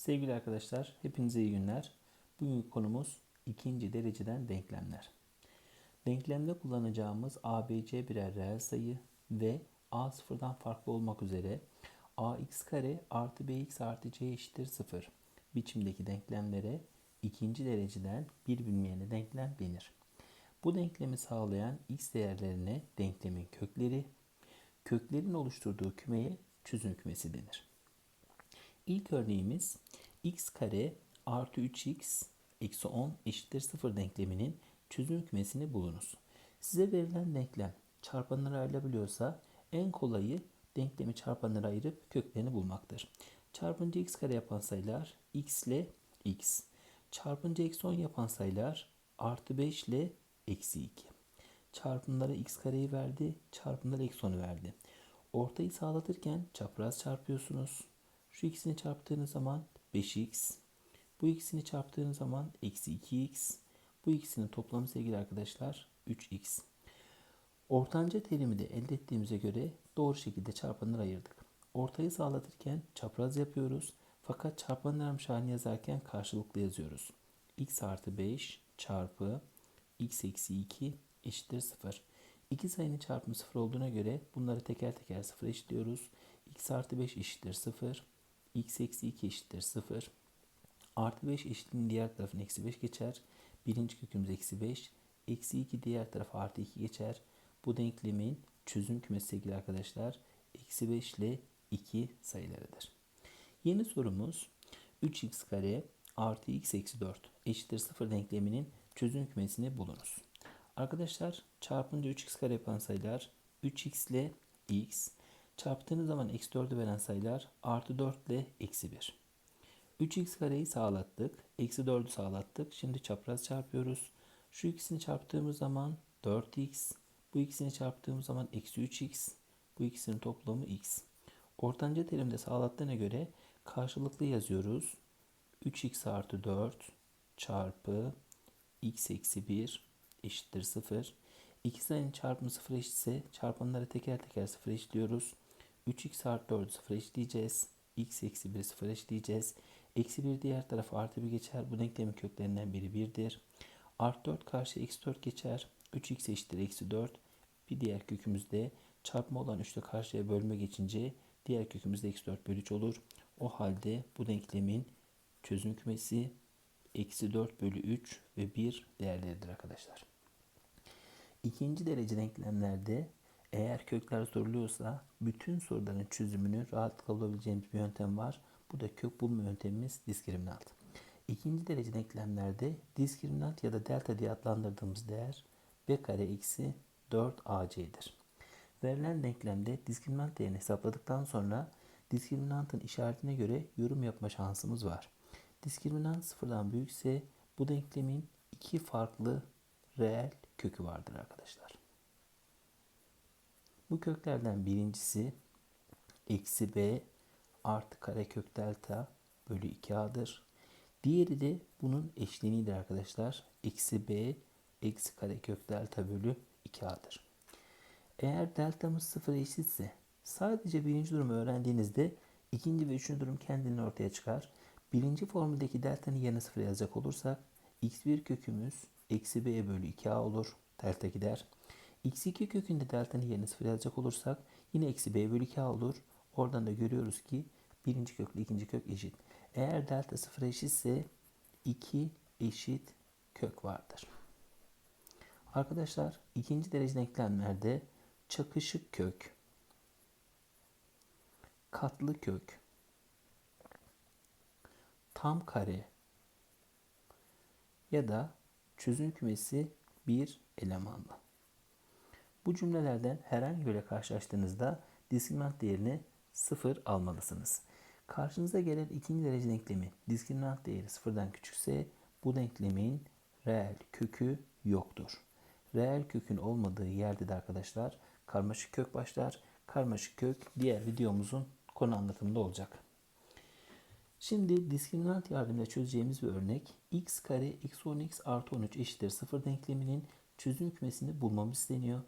Sevgili arkadaşlar, hepinize iyi günler. Bugünkü konumuz ikinci dereceden denklemler. Denklemde kullanacağımız ABC birer reel sayı ve A sıfırdan farklı olmak üzere ax kare artı bx artı c eşittir 0 biçimdeki denklemlere ikinci dereceden bir bilmeyene denklem denir. Bu denklemi sağlayan x değerlerine denklemin kökleri, köklerin oluşturduğu kümeye çözüm kümesi denir. İlk örneğimiz x kare artı 3x eksi 10 eşittir 0 denkleminin çözüm kümesini bulunuz. Size verilen denklem çarpanlara ayrılabiliyorsa en kolayı denklemi çarpanlara ayırıp köklerini bulmaktır. Çarpınca x kare yapan sayılar x ile x. Çarpınca eksi 10 yapan sayılar artı 5 ile eksi 2. Çarpımlara x kareyi verdi, çarpımlara eksi 10'u verdi. Ortayı sağlatırken çapraz çarpıyorsunuz. Şu ikisini çarptığınız zaman 5x. Bu ikisini çarptığınız zaman eksi 2x. Bu ikisinin toplamı sevgili arkadaşlar 3x. Ortanca terimi de elde ettiğimize göre doğru şekilde çarpanları ayırdık. Ortayı sağlatırken çapraz yapıyoruz. Fakat çarpanlarım şahını yazarken karşılıklı yazıyoruz. x artı 5 çarpı x eksi 2 eşittir 0. İki sayının çarpımı 0 olduğuna göre bunları teker teker 0 eşitliyoruz. x artı 5 eşittir 0 x eksi 2 eşittir 0. Artı 5 eşitliğinin diğer tarafına eksi 5 geçer. Birinci kökümüz eksi 5. Eksi 2 diğer tarafa artı 2 geçer. Bu denklemin çözüm kümesi sevgili arkadaşlar eksi 5 ile 2 sayılarıdır. Yeni sorumuz 3x kare artı x eksi 4 eşittir 0 denkleminin çözüm kümesini bulunuz. Arkadaşlar çarpınca 3x kare yapan sayılar 3x ile x Çarptığınız zaman eksi 4'ü veren sayılar artı 4 ile eksi 1. 3x kareyi sağlattık. Eksi 4'ü sağlattık. Şimdi çapraz çarpıyoruz. Şu ikisini çarptığımız zaman 4x. Bu ikisini çarptığımız zaman eksi 3x. Bu ikisinin toplamı x. Ortanca terimde sağlattığına göre karşılıklı yazıyoruz. 3x artı 4 çarpı x eksi 1 eşittir 0. İki sayının çarpımı 0 eşitse çarpanları teker teker 0 eşitliyoruz. 3x artı 4'ü 0 eşitleyeceğiz. x eksi 1'i 0 eşitleyeceğiz. Eksi 1 diğer tarafa artı 1 geçer. Bu denklemin köklerinden biri 1'dir. Artı 4 karşı eksi 4 geçer. 3x eşittir eksi 4. Bir diğer kökümüzde çarpma olan 3'te karşıya bölme geçince diğer kökümüzde eksi 4 bölü 3 olur. O halde bu denklemin çözüm kümesi eksi 4 bölü 3 ve 1 değerleridir arkadaşlar. İkinci derece denklemlerde eğer kökler soruluyorsa bütün soruların çözümünü rahatlıkla bulabileceğimiz bir yöntem var. Bu da kök bulma yöntemimiz diskriminant. İkinci derece denklemlerde diskriminant ya da delta diye adlandırdığımız değer b kare eksi 4ac'dir. Verilen denklemde diskriminant değerini hesapladıktan sonra diskriminantın işaretine göre yorum yapma şansımız var. Diskriminant sıfırdan büyükse bu denklemin iki farklı reel kökü vardır arkadaşlar. Bu köklerden birincisi eksi b artı karekök delta bölü 2a'dır. Diğeri de bunun eşleniğidir arkadaşlar. Eksi b eksi karekök delta bölü 2a'dır. Eğer deltamız sıfır eşitse sadece birinci durumu öğrendiğinizde ikinci ve üçüncü durum kendini ortaya çıkar. Birinci formüldeki delta'nın yerine sıfır yazacak olursak x1 kökümüz eksi b bölü 2a olur. Delta gider. X2 kökünde delta'nın yerine sıfır yazacak olursak yine eksi b bölü 2a olur. Oradan da görüyoruz ki birinci kökle ikinci kök eşit. Eğer delta sıfır eşitse 2 eşit kök vardır. Arkadaşlar ikinci derece denklemlerde çakışık kök, katlı kök, tam kare ya da çözüm kümesi bir elemanlı. Bu cümlelerden herhangi biriyle karşılaştığınızda diskriminant değerini sıfır almalısınız. Karşınıza gelen ikinci derece denklemi diskriminant değeri sıfırdan küçükse bu denklemin reel kökü yoktur. Reel kökün olmadığı yerde de arkadaşlar karmaşık kök başlar. Karmaşık kök diğer videomuzun konu anlatımında olacak. Şimdi diskriminant yardımıyla çözeceğimiz bir örnek x kare eksi 10x artı 13 eşittir 0 denkleminin çözüm kümesini bulmamız isteniyor.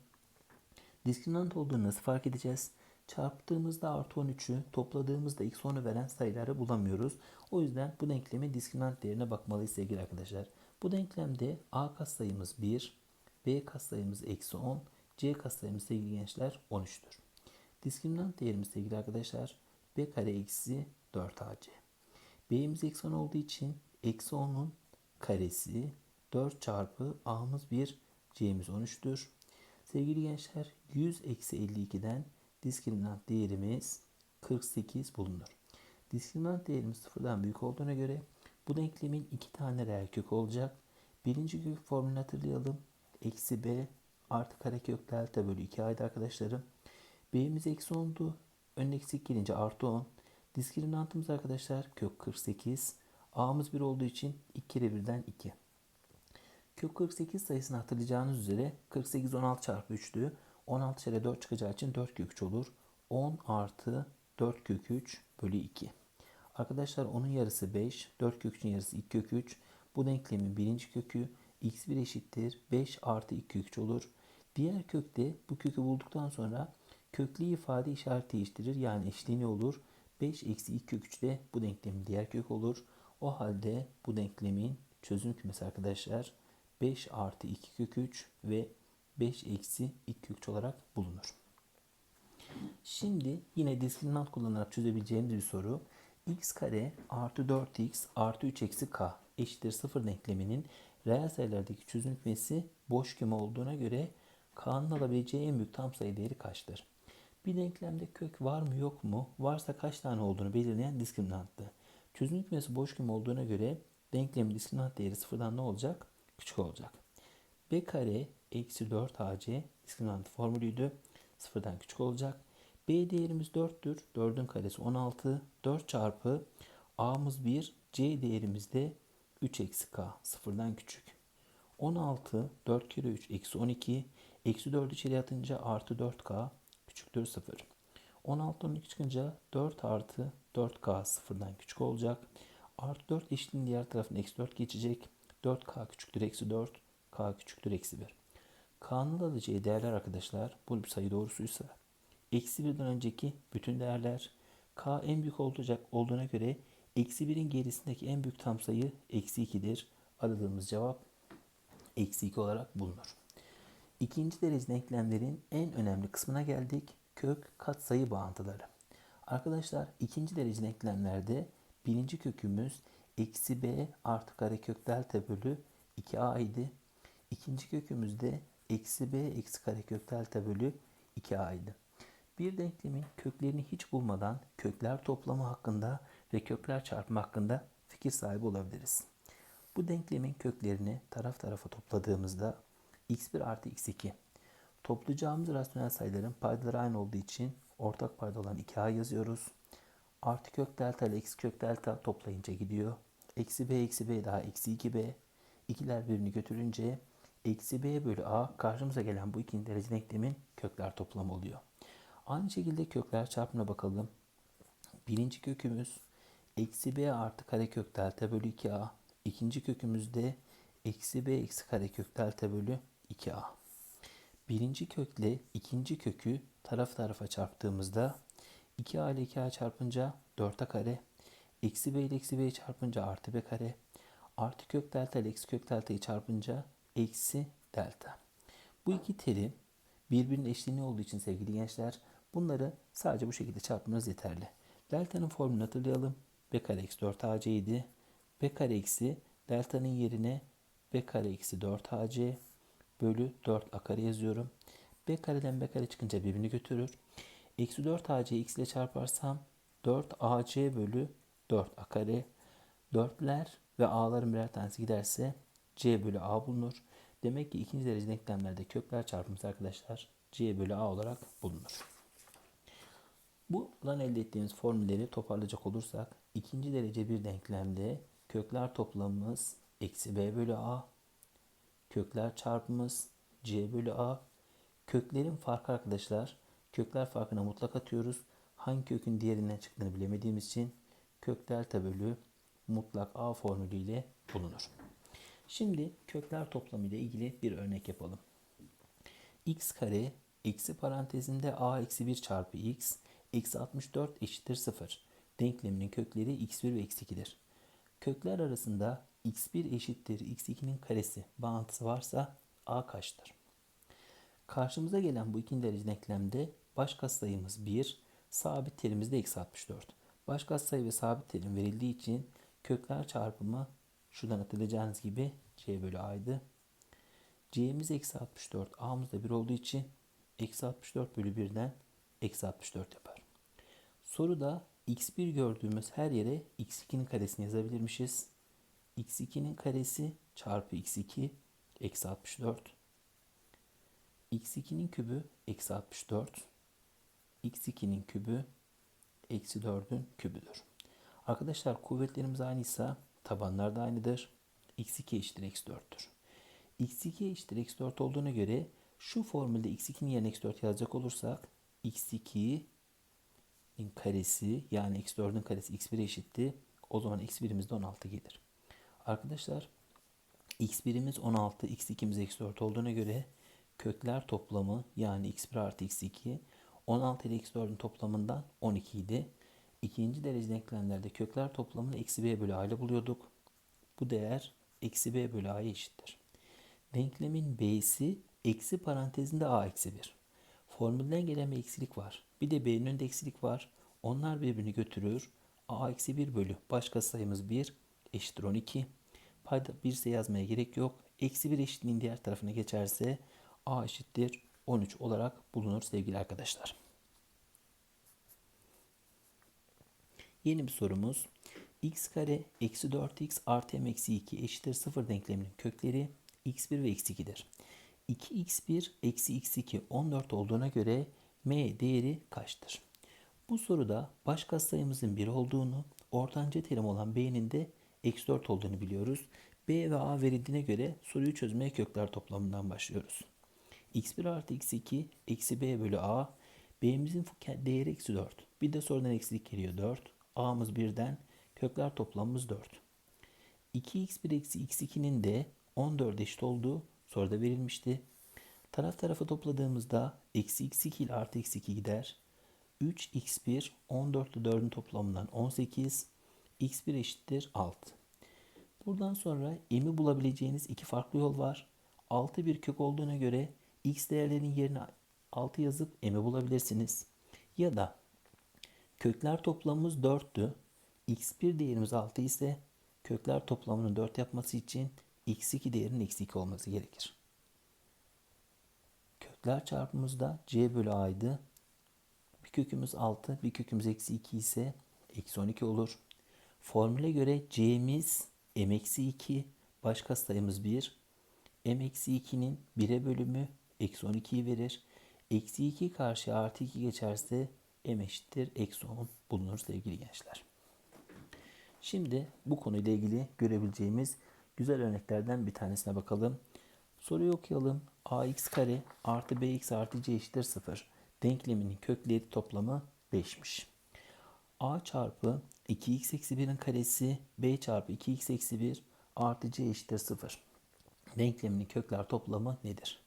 Diskriminant olduğunu nasıl fark edeceğiz? Çarptığımızda artı 13'ü, topladığımızda x 10'u veren sayıları bulamıyoruz. O yüzden bu denklemin diskriminant değerine bakmalıyız sevgili arkadaşlar. Bu denklemde a katsayımız 1, b katsayımız eksi 10, c katsayımız sevgili gençler 13'tür. Diskriminant değerimiz sevgili arkadaşlar b kare eksi 4ac. b'miz eksi 10 olduğu için eksi 10'un karesi 4 çarpı a'mız 1, c'miz 13'tür. Sevgili gençler 100 eksi 52'den diskriminant değerimiz 48 bulunur. Diskriminant değerimiz sıfırdan büyük olduğuna göre bu denklemin iki tane reel kök olacak. Birinci kök formülünü hatırlayalım. Eksi b artı karekök delta bölü 2 aydı arkadaşlarım. b'miz eksi 10'du. Önüne eksik gelince artı 10. Diskriminantımız arkadaşlar kök 48. a'mız 1 olduğu için 2 kere 1'den 2. Kök 48 sayısını hatırlayacağınız üzere 48 16 çarpı 3'tü. 16 kere 4 çıkacağı için 4 kök 3 olur. 10 artı 4 kök 3 bölü 2. Arkadaşlar onun yarısı 5. 4 kök 3'ün yarısı 2 kök 3. Bu denklemin birinci kökü x1 eşittir 5 artı 2 kök 3 olur. Diğer kökte bu kökü bulduktan sonra köklü ifade işaret değiştirir. Yani eşliğini olur. 5 eksi 2 kök 3 de bu denklemin diğer kök olur. O halde bu denklemin çözüm kümesi arkadaşlar 5 artı 2 kök 3 ve 5 eksi 2 kök 3 olarak bulunur. Şimdi yine diskriminant kullanarak çözebileceğimiz bir soru. x kare artı 4x artı 3 eksi k eşittir 0 denkleminin reel sayılardaki çözüm kümesi boş küme olduğuna göre k'nın alabileceği en büyük tam sayı değeri kaçtır? Bir denklemde kök var mı yok mu? Varsa kaç tane olduğunu belirleyen diskriminanttı. Kümesi boş küme olduğuna göre denklemin diskriminant değeri sıfırdan ne olacak? Küçük olacak. b kare eksi 4 ac diskriminant formülüydü. Sıfırdan küçük olacak. b değerimiz 4'tür. 4'ün karesi 16. 4 çarpı a'mız 1. c değerimiz de 3 eksi k. Sıfırdan küçük. 16. 4 kere 3 eksi 12. Eksi 4 içeri atınca artı 4k küçüktür 0. 16 12 çıkınca 4 artı 4k sıfırdan küçük olacak. Artı 4 eşitliğin diğer tarafına eksi 4 geçecek. 4k küçüktür eksi 4. k küçüktür eksi 1. k'nın alacağı değerler arkadaşlar bu sayı doğrusuysa eksi 1'den önceki bütün değerler k en büyük olacak olduğuna göre eksi 1'in gerisindeki en büyük tam sayı eksi 2'dir. Aradığımız cevap eksi 2 olarak bulunur. İkinci derece denklemlerin en önemli kısmına geldik. Kök katsayı bağıntıları. Arkadaşlar ikinci derece denklemlerde birinci kökümüz eksi b artı karekök delta bölü 2a idi. İkinci kökümüzde eksi b eksi karekök delta bölü 2a idi. Bir denklemin köklerini hiç bulmadan kökler toplamı hakkında ve kökler çarpımı hakkında fikir sahibi olabiliriz. Bu denklemin köklerini taraf tarafa topladığımızda x1 artı x2 toplayacağımız rasyonel sayıların paydaları aynı olduğu için ortak payda olan 2a yazıyoruz. Artı kök delta ile eksi kök delta toplayınca gidiyor. Eksi b eksi b daha eksi 2b. İkiler birini götürünce eksi b bölü a karşımıza gelen bu ikinci derece denklemin kökler toplamı oluyor. Aynı şekilde kökler çarpımına bakalım. Birinci kökümüz eksi b artı karekök delta bölü 2a. İkinci kökümüzde eksi b eksi karekök delta bölü 2a. Birinci kökle ikinci kökü taraf tarafa çarptığımızda 2a ile 2a çarpınca 4a kare. Eksi b ile eksi b'yi çarpınca artı b kare. Artı kök delta ile eksi kök delta'yı çarpınca eksi delta. Bu iki terim birbirinin eşliğini olduğu için sevgili gençler bunları sadece bu şekilde çarpmanız yeterli. Delta'nın formülünü hatırlayalım. b kare eksi 4 ac idi. b kare eksi delta'nın yerine b kare eksi 4 ac bölü 4 a kare yazıyorum. b kareden b kare çıkınca birbirini götürür. Eksi 4 ac x ile çarparsam 4 ac bölü 4 a kare. 4'ler ve a'ların birer tanesi giderse c bölü a bulunur. Demek ki ikinci derece denklemlerde kökler çarpımı arkadaşlar c bölü a olarak bulunur. Buradan elde ettiğimiz formülleri toparlayacak olursak ikinci derece bir denklemde kökler toplamımız eksi b bölü a kökler çarpımız c bölü a. Köklerin farkı arkadaşlar. Kökler farkına mutlak atıyoruz. Hangi kökün diğerinden çıktığını bilemediğimiz için kök delta bölü mutlak a formülüyle bulunur. Şimdi kökler toplamı ile ilgili bir örnek yapalım. x kare eksi parantezinde a eksi 1 çarpı x eksi 64 eşittir 0. Denkleminin kökleri x1 ve x2'dir. Kökler arasında x1 eşittir x2'nin karesi bağıntısı varsa a kaçtır? Karşımıza gelen bu ikinci derece denklemde baş katsayımız 1, sabit terimiz de eksi 64. Baş katsayı ve sabit terim verildiği için kökler çarpımı şuradan hatırlayacağınız gibi c bölü a'ydı. c'miz eksi 64, a'mız da 1 olduğu için eksi 64 bölü 1'den eksi 64 yapar. Soruda x1 gördüğümüz her yere x2'nin karesini yazabilirmişiz. x2'nin karesi çarpı x2 eksi 64 x2'nin kübü eksi 64. x2'nin kübü eksi 4'ün kübüdür. Arkadaşlar kuvvetlerimiz aynıysa tabanlar da aynıdır. x2 eşittir eksi 4'tür. x2 eşittir eksi 4 olduğuna göre şu formülde x2'nin yerine eksi 4 yazacak olursak x2'nin karesi yani eksi 4'ün karesi x1 eşitti. O zaman x1'imiz de 16 gelir. Arkadaşlar x1'imiz 16, x2'miz eksi 4 olduğuna göre kökler toplamı yani x1 artı x2 16 ile x4'ün toplamından 12 idi. İkinci derece denklemlerde kökler toplamını eksi b bölü a ile buluyorduk. Bu değer eksi b bölü a'ya eşittir. Denklemin b'si eksi parantezinde a eksi 1. Formülden gelen bir eksilik var. Bir de b'nin önünde eksilik var. Onlar birbirini götürür. a eksi 1 bölü başka sayımız 1 eşittir 12. Payda 1 ise yazmaya gerek yok. Eksi 1 eşitliğin diğer tarafına geçerse a eşittir 13 olarak bulunur sevgili arkadaşlar. Yeni bir sorumuz. x kare eksi 4x artı m eksi 2 eşittir 0 denkleminin kökleri x1 ve x2'dir. 2x1 eksi x2 14 olduğuna göre m değeri kaçtır? Bu soruda baş katsayımızın 1 olduğunu, ortanca terim olan b'nin de eksi 4 olduğunu biliyoruz. b ve a verildiğine göre soruyu çözmeye kökler toplamından başlıyoruz x1 artı x2 eksi b bölü a. b'mizin değeri eksi 4. Bir de sonradan eksilik geliyor 4. a'mız 1'den kökler toplamımız 4. 2x1 eksi x2'nin de 14 eşit olduğu soruda verilmişti. Taraf tarafa topladığımızda eksi x2 ile artı x2 gider. 3x1 14 ile 4'ün toplamından 18. x1 eşittir 6. Buradan sonra m'i bulabileceğiniz iki farklı yol var. 6 bir kök olduğuna göre x değerlerinin yerine 6 yazıp m'i bulabilirsiniz. Ya da kökler toplamımız 4'tü. x1 değerimiz 6 ise kökler toplamının 4 yapması için x2 değerinin eksi 2 olması gerekir. Kökler çarpımımızda c bölü a'ydı. Bir kökümüz 6, bir kökümüz eksi 2 ise eksi 12 olur. Formüle göre c'miz m eksi 2, başka sayımız 1. m eksi 2'nin 1'e bölümü eksi 12'yi verir. Eksi 2 karşı artı 2 geçerse m eşittir eksi 10 bulunur sevgili gençler. Şimdi bu konuyla ilgili görebileceğimiz güzel örneklerden bir tanesine bakalım. Soruyu okuyalım. ax kare artı bx artı c eşittir 0. Denkleminin kökleri toplamı 5'miş. a çarpı 2x eksi 1'in karesi b çarpı 2x eksi 1 artı c eşittir 0. Denkleminin kökler toplamı nedir?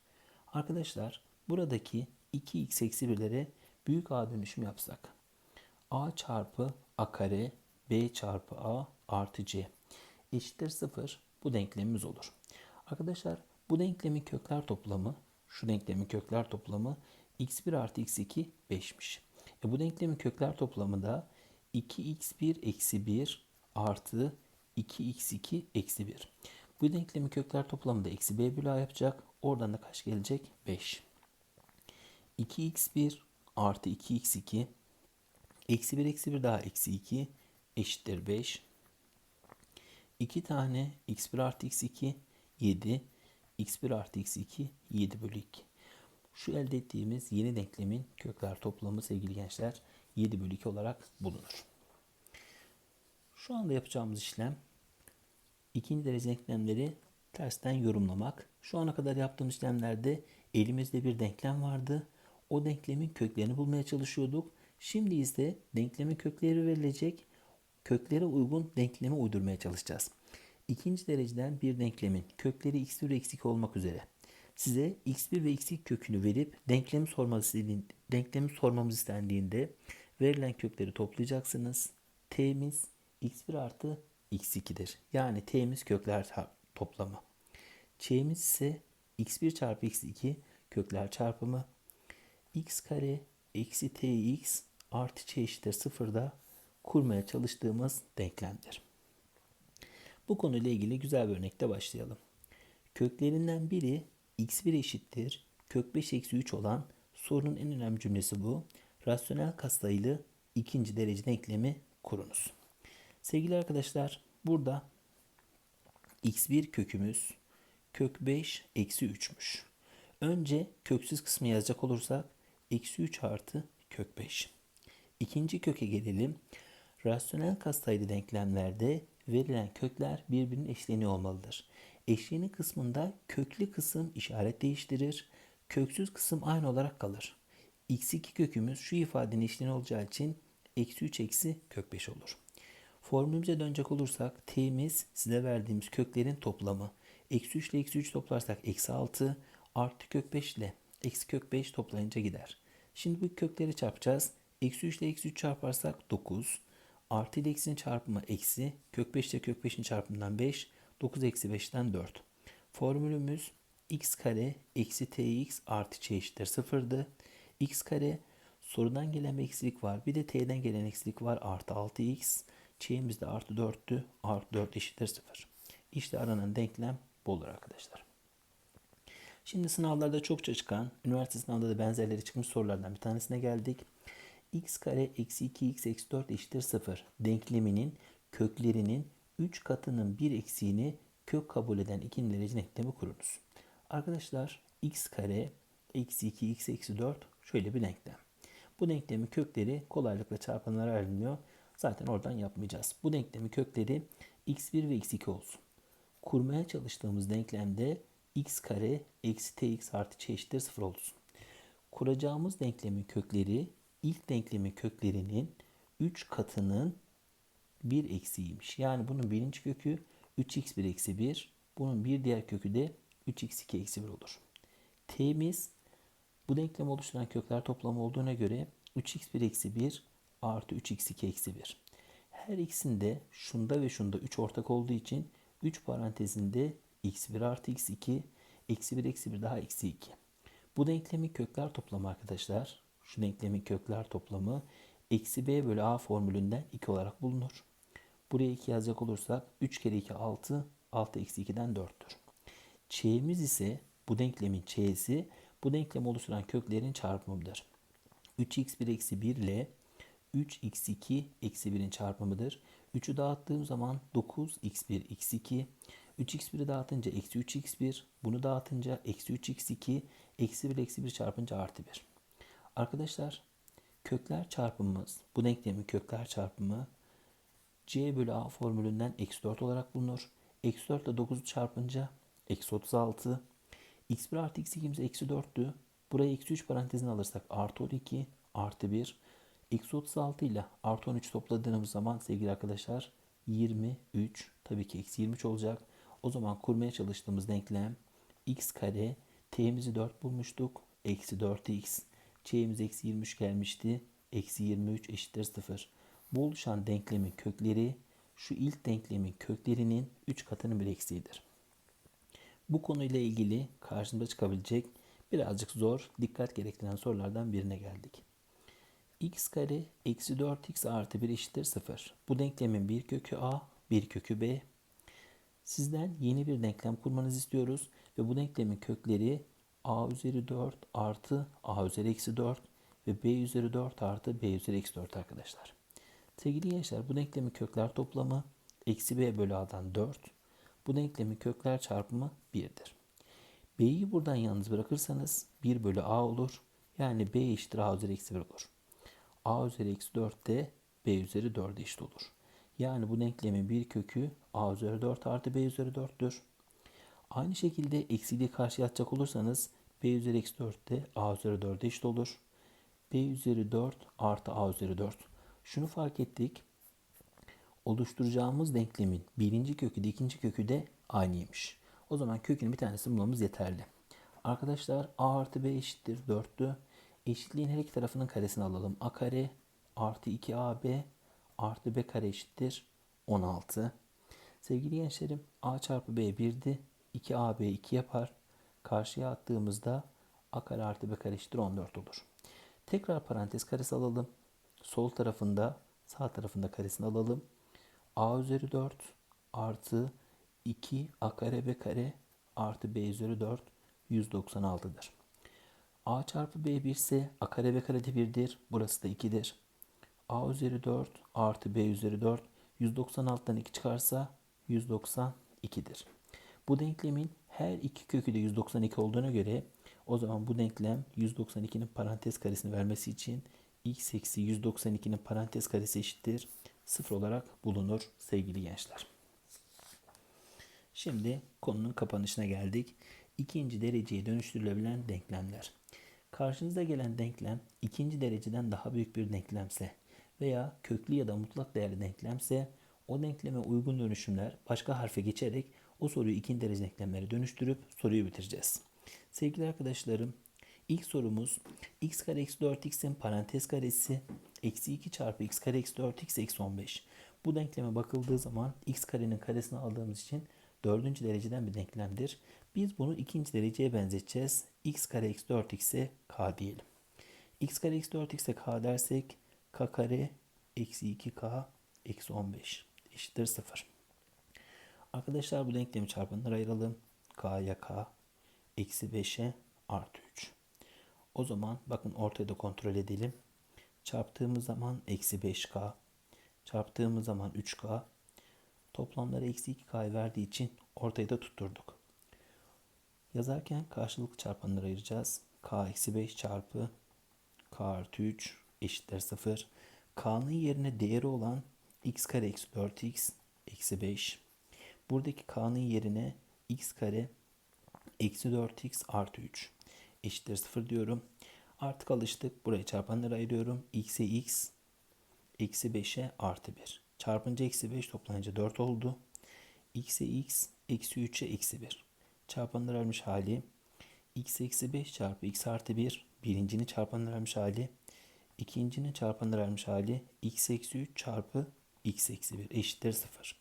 Arkadaşlar buradaki 2x eksi 1'lere büyük A dönüşüm yapsak. A çarpı A kare B çarpı A artı C eşittir 0 bu denklemimiz olur. Arkadaşlar bu denklemin kökler toplamı şu denklemin kökler toplamı x1 artı x2 5'miş. E bu denklemin kökler toplamı da 2x1 eksi 1 artı 2x2 eksi 1. Bu denklemin kökler toplamı da eksi b bölü a yapacak. Oradan da kaç gelecek? 5. 2x1 artı 2x2 eksi 1 eksi 1 daha eksi 2 eşittir 5. 2 tane x1 artı x2 7 x1 artı x2 7 bölü 2. Şu elde ettiğimiz yeni denklemin kökler toplamı sevgili gençler 7 bölü 2 olarak bulunur. Şu anda yapacağımız işlem ikinci derece denklemleri tersten yorumlamak. Şu ana kadar yaptığım işlemlerde elimizde bir denklem vardı. O denklemin köklerini bulmaya çalışıyorduk. Şimdi ise denklemin kökleri verilecek. Köklere uygun denklemi uydurmaya çalışacağız. İkinci dereceden bir denklemin kökleri x1 eksi 2 olmak üzere size x1 ve x2 kökünü verip denklemi sormamız denklemi sormamız istendiğinde verilen kökleri toplayacaksınız. T'miz x1 artı x2'dir. Yani T'miz kökler toplamı. Ç'miz ise x1 çarpı x2 kökler çarpımı. x kare eksi tx artı ç eşittir sıfırda kurmaya çalıştığımız denklemdir. Bu konuyla ilgili güzel bir örnekte başlayalım. Köklerinden biri x1 eşittir kök 5 eksi 3 olan sorunun en önemli cümlesi bu. Rasyonel katsayılı ikinci derece denklemi kurunuz. Sevgili arkadaşlar burada x1 kökümüz kök 5 eksi 3'müş. Önce köksüz kısmı yazacak olursak eksi 3 artı kök 5. İkinci köke gelelim. Rasyonel katsayılı denklemlerde verilen kökler birbirinin eşleniği olmalıdır. Eşleni kısmında köklü kısım işaret değiştirir. Köksüz kısım aynı olarak kalır. x2 kökümüz şu ifadenin eşleni olacağı için eksi 3 eksi kök 5 olur. Formülümüze dönecek olursak t'miz size verdiğimiz köklerin toplamı. Eksi 3 ile eksi 3 toplarsak eksi 6 artı kök 5 ile eksi kök 5 toplayınca gider. Şimdi bu kökleri çarpacağız. Eksi 3 ile eksi 3 çarparsak 9. Artı ile eksinin çarpımı eksi. Kök 5 ile kök 5'in çarpımından 5. 9 eksi 5'ten 4. Formülümüz x kare eksi tx artı ç eşittir 0'dı. x kare sorudan gelen bir eksilik var. Bir de t'den gelen eksilik var. Artı 6x. Ç'imiz de artı 4'tü. Artı 4 eşittir 0. İşte aranan denklem bu olur arkadaşlar. Şimdi sınavlarda çokça çıkan, üniversite sınavında da benzerleri çıkmış sorulardan bir tanesine geldik. x kare eksi 2x eksi 4 eşittir 0 denkleminin köklerinin 3 katının 1 eksiğini kök kabul eden ikinci derece denklemi kurunuz. Arkadaşlar x kare eksi 2x eksi 4 şöyle bir denklem. Bu denklemin kökleri kolaylıkla çarpanlara ayrılmıyor. Zaten oradan yapmayacağız. Bu denklemin kökleri x1 ve x2 olsun. Kurmaya çalıştığımız denklemde x kare eksi tx artı ç eşittir 0 olsun. Kuracağımız denklemin kökleri ilk denklemin köklerinin 3 katının 1 eksiğiymiş. Yani bunun birinci kökü 3x1 eksi 1. Bunun bir diğer kökü de 3x2 eksi 1 olur. T'miz bu denklem oluşturan kökler toplamı olduğuna göre 3x1 eksi 1 artı 3x2 eksi 1. Her ikisinde şunda ve şunda 3 ortak olduğu için 3 parantezinde x1 artı x2 eksi 1 eksi 1 daha eksi 2. Bu denklemin kökler toplamı arkadaşlar. Şu denklemin kökler toplamı eksi b bölü a formülünden 2 olarak bulunur. Buraya 2 yazacak olursak 3 kere 2 6. 6 eksi 2'den 4'tür. Ç'miz ise bu denklemin ç'si bu denklemi oluşturan köklerin çarpımıdır. 3x1 eksi 1 ile 3x2 eksi 1'in çarpımıdır. 3'ü dağıttığım zaman 9x1 x2 3x1'i dağıtınca eksi 3x1 bunu dağıtınca eksi 3x2 eksi 1 eksi 1 çarpınca artı 1. Arkadaşlar kökler çarpımımız bu denklemin kökler çarpımı c bölü a formülünden eksi 4 olarak bulunur. Eksi 4 ile 9'u çarpınca eksi 36. x1 artı x2'miz eksi 4'tü. Buraya eksi 3 parantezini alırsak artı 12 artı 1. Eksi 36 ile artı 13 topladığımız zaman sevgili arkadaşlar 23 tabii ki eksi 23 olacak. O zaman kurmaya çalıştığımız denklem x kare t'mizi 4 bulmuştuk. Eksi 4x. Ç'miz eksi 23 gelmişti. Eksi 23 eşittir 0. Bu oluşan denklemin kökleri şu ilk denklemin köklerinin 3 katının bir eksiğidir. Bu konuyla ilgili karşımıza çıkabilecek birazcık zor, dikkat gerektiren sorulardan birine geldik. X kare eksi 4x artı 1 eşittir 0. Bu denklemin bir kökü a, bir kökü b. Sizden yeni bir denklem kurmanızı istiyoruz ve bu denklemin kökleri a üzeri 4 artı a üzeri eksi 4 ve b üzeri 4 artı b üzeri eksi 4 arkadaşlar. Sevgili gençler bu denklemin kökler toplamı eksi b bölü a'dan 4. Bu denklemin kökler çarpımı 1'dir. b'yi buradan yalnız bırakırsanız 1 bölü a olur. Yani b eşittir a üzeri eksi 1 olur. A üzeri eksi 4 de b üzeri 4'e eşit olur. Yani bu denklemin bir kökü a üzeri 4 artı b üzeri 4'tür. Aynı şekilde eksiliği karşıya atacak olursanız b üzeri eksi 4 de a üzeri 4'e eşit olur. b üzeri 4 artı a üzeri 4. Şunu fark ettik. Oluşturacağımız denklemin birinci kökü de ikinci kökü de aynıymış. O zaman kökün bir tanesini bulmamız yeterli. Arkadaşlar a artı b eşittir 4'tü. Eşitliğin her iki tarafının karesini alalım. a kare artı 2ab artı b kare eşittir 16. Sevgili gençlerim a çarpı b 1'di. 2ab 2 yapar. Karşıya attığımızda a kare artı b kare eşittir 14 olur. Tekrar parantez karesi alalım. Sol tarafında sağ tarafında karesini alalım. a üzeri 4 artı 2 a kare b kare artı b üzeri 4 196'dır. A çarpı b 1 ise a kare b kare de 1'dir. Burası da 2'dir. a üzeri 4 artı b üzeri 4 196'dan 2 çıkarsa 192'dir. Bu denklemin her iki kökü de 192 olduğuna göre o zaman bu denklem 192'nin parantez karesini vermesi için x eksi 192'nin parantez karesi eşittir 0 olarak bulunur sevgili gençler. Şimdi konunun kapanışına geldik. İkinci dereceye dönüştürülebilen denklemler. Karşınıza gelen denklem ikinci dereceden daha büyük bir denklemse veya köklü ya da mutlak değerli denklemse o denkleme uygun dönüşümler başka harfe geçerek o soruyu ikinci derece denklemlere dönüştürüp soruyu bitireceğiz. Sevgili arkadaşlarım ilk sorumuz x kare eksi 4x'in parantez karesi eksi 2 çarpı x kare eksi 4x eksi 15. Bu denkleme bakıldığı zaman x karenin karesini aldığımız için dördüncü dereceden bir denklemdir. Biz bunu ikinci dereceye benzeteceğiz. x kare eksi 4x'e k diyelim. x kare eksi 4x'e k dersek k kare eksi 2k eksi 15 eşittir 0. Arkadaşlar bu denklemi çarpanlara ayıralım. k'ya k eksi 5'e artı 3. O zaman bakın ortaya da kontrol edelim. Çarptığımız zaman eksi 5k. Çarptığımız zaman 3k. Toplamları eksi 2k verdiği için ortayı da tutturduk. Yazarken karşılıklı çarpanları ayıracağız. k eksi 5 çarpı k artı 3 eşittir 0. k'nın yerine değeri olan x kare eksi 4x eksi 5. Buradaki k'nın yerine x kare eksi 4x artı 3 eşittir 0 diyorum. Artık alıştık. Buraya çarpanları ayırıyorum. x'e x eksi 5'e artı 1. Çarpınca eksi 5 toplayınca 4 oldu. x'e x eksi 3'e eksi 1. Çarpanları almış hali x eksi 5 çarpı x artı 1 birincinin çarpanları almış hali ikincinin çarpanları almış hali x eksi 3 çarpı x eksi 1 eşittir 0.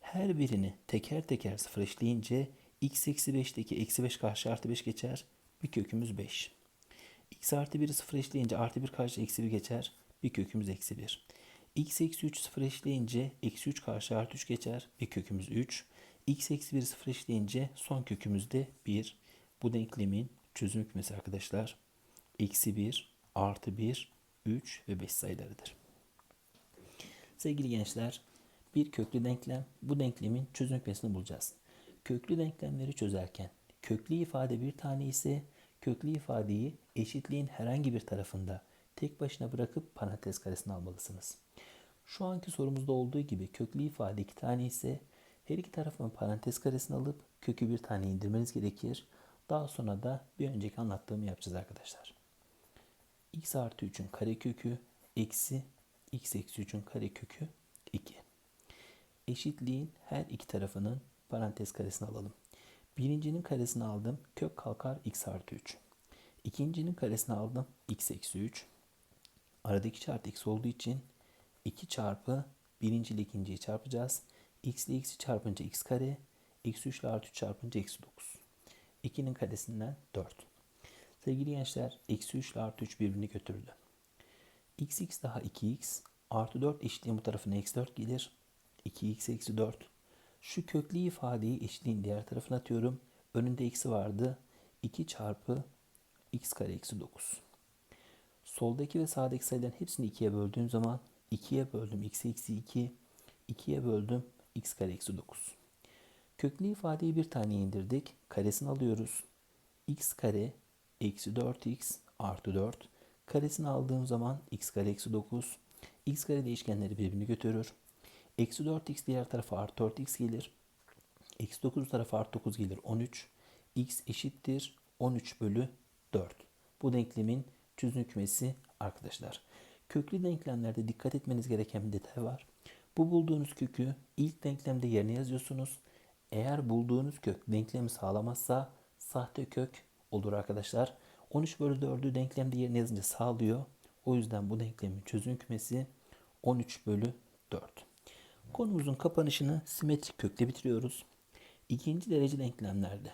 Her birini teker teker sıfır eşleyince x eksi 5'teki eksi 5 karşı artı 5 geçer. Bir kökümüz 5. x artı 1'i sıfır eşleyince artı 1 karşı eksi 1 geçer. Bir kökümüz eksi 1. x eksi 3 sıfır eşleyince eksi 3 karşı artı 3 geçer. Bir kökümüz 3. x eksi 1 sıfır eşleyince son kökümüz de 1. Bu denklemin çözüm kümesi arkadaşlar. Eksi 1, artı 1, 3 ve 5 sayılarıdır. Sevgili gençler, bir köklü denklem, bu denklemin çözüm kümesini bulacağız. Köklü denklemleri çözerken köklü ifade bir tane ise köklü ifadeyi eşitliğin herhangi bir tarafında tek başına bırakıp parantez karesine almalısınız. Şu anki sorumuzda olduğu gibi köklü ifade iki tane ise her iki tarafın parantez karesini alıp kökü bir tane indirmeniz gerekir. Daha sonra da bir önceki anlattığımı yapacağız arkadaşlar. x artı 3'ün karekökü eksi x eksi 3'ün karekökü 2. Eşitliğin her iki tarafının parantez karesini alalım. Birincinin karesini aldım. Kök kalkar x artı 3. İkincinin karesini aldım. x eksi 3. Aradaki çarpı x olduğu için 2 çarpı birinci ikinciyi çarpacağız. x ile x'i çarpınca x kare. Eksi 3 ile artı 3 çarpınca eksi 9. 2'nin karesinden 4. Sevgili gençler eksi 3 ile artı 3 birbirini götürdü. x x daha 2x artı 4 eşitliğin bu tarafına eksi 4 gelir. 2x eksi 4. Şu köklü ifadeyi eşitliğin diğer tarafına atıyorum. Önünde eksi vardı. 2 çarpı x kare eksi 9. Soldaki ve sağdaki sayıların hepsini 2'ye böldüğüm zaman 2'ye böldüm x eksi 2. 2'ye böldüm x kare eksi 9. Köklü ifadeyi bir tane indirdik. Karesini alıyoruz. x kare eksi 4x artı 4. Karesini aldığım zaman x kare eksi 9. x kare değişkenleri birbirini götürür. Eksi 4x diğer tarafa artı 4x gelir. Eksi 9 tarafa artı 9 gelir 13. x eşittir 13 bölü 4. Bu denklemin çözüm kümesi arkadaşlar. Köklü denklemlerde dikkat etmeniz gereken bir detay var. Bu bulduğunuz kökü ilk denklemde yerine yazıyorsunuz. Eğer bulduğunuz kök denklemi sağlamazsa sahte kök olur arkadaşlar. 13 bölü 4'ü denklemde yerine yazınca sağlıyor. O yüzden bu denklemin çözüm kümesi 13 bölü 4. Konumuzun kapanışını simetrik kökle bitiriyoruz. İkinci derece denklemlerde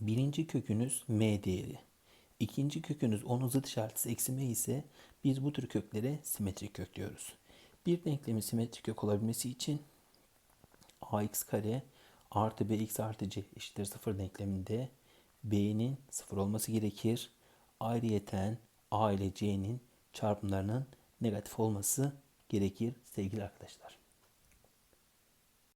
birinci kökünüz m değeri. İkinci kökünüz onun zıt işareti eksi m ise biz bu tür köklere simetrik kök diyoruz. Bir denklemin simetrik kök olabilmesi için ax kare artı bx artı c eşittir 0 denkleminde b'nin 0 olması gerekir. Ayrıyeten a ile c'nin çarpımlarının negatif olması gerekir sevgili arkadaşlar.